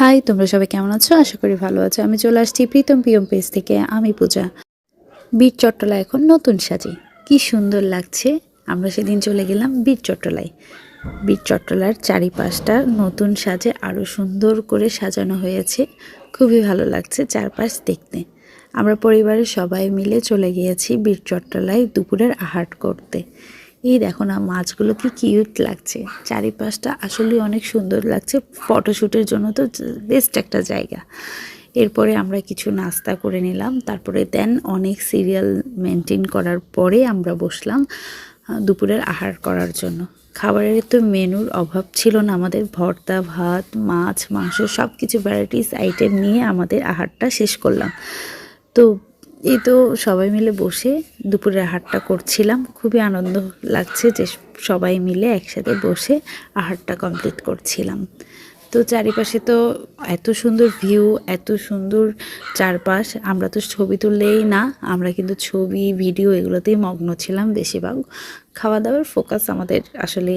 High, তোমরা সবাই কেমন আছো? আশা করি ভালো আছো। আমি চলে আসছি প্রীতম পিয়ম পেজ থেকে, আমি পূজা। বীর চট্টলা এখন নতুন সাজে। কি সুন্দর লাগছে। আমরা সেদিন চলে গেলাম বীর চট্টলায়। বীর চট্টলার চারিপাশটা নতুন সাজে আরও সুন্দর করে সাজানো হয়েছে। খুবই ভালো লাগছে চারপাশ দেখতে। আমরা পরিবারের সবাই মিলে চলে গিয়েছি বীর চট্টলায় দুপুরের আহার করতে। এই দেখো না মাছগুলো কি কিউট লাগছে। চারিপাশটা আসলে অনেক সুন্দর লাগছে। ফটোশ্যুটের জন্য তো বেস্ট একটা জায়গা। এরপরে আমরা কিছু নাস্তা করে নিলাম। তারপরে দেন অনেক সিরিয়াল মেনটেন করার পরে আমরা বসলাম দুপুরের আহার করার জন্য। খাবারের তো মেনুর অভাব ছিল না। আমাদের ভর্তা, ভাত, মাছ, মাংস সব কিছু ভ্যারাইটিস আইটেম নিয়ে আমাদের আহারটা শেষ করলাম। তো এই তো সবাই মিলে বসে দুপুরের আহারটা করছিলাম। খুবই আনন্দ লাগছে যে সবাই মিলে একসাথে বসে আহারটা কমপ্লিট করছিলাম। তো চারিপাশে তো এত সুন্দর ভিউ এত সুন্দর চারপাশ, আমরা তো ছবি তুললেই না, আমরা কিন্তু ছবি ভিডিও এগুলোতেই মগ্ন ছিলাম বেশিরভাগ। খাওয়া দাওয়ার ফোকাস আমাদের আসলে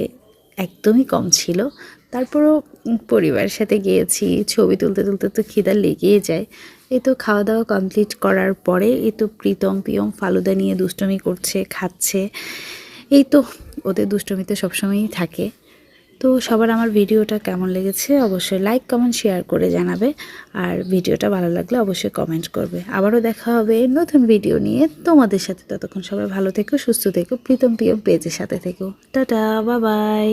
একদমই কম ছিল। তারপরও পরিবার পরিবারের সাথে গিয়েছি, ছবি তুলতে তুলতে তো খিদা লেগেই যায়। এ তো খাওয়া দাওয়া কমপ্লিট করার পরে এ তো প্রীতম পিয়ম ফালুদা নিয়ে দুষ্টমি করছে, খাচ্ছে। এই তো, ওদের দুষ্টমি তো সবসময়ই থাকে। তো সবার আমার ভিডিওটা কেমন লেগেছে অবশ্যই লাইক কমেন্ট শেয়ার করে জানাবে। আর ভিডিওটা ভালো লাগলে অবশ্যই কমেন্ট করবে। আবারও দেখা হবে নতুন ভিডিও নিয়ে। তোমাদের সাথে ততক্ষণ সবাই ভালো থেকো, সুস্থ থেকো, প্রীতম প্রিয় পেজের সাথে থেকো। টাটা বাবাই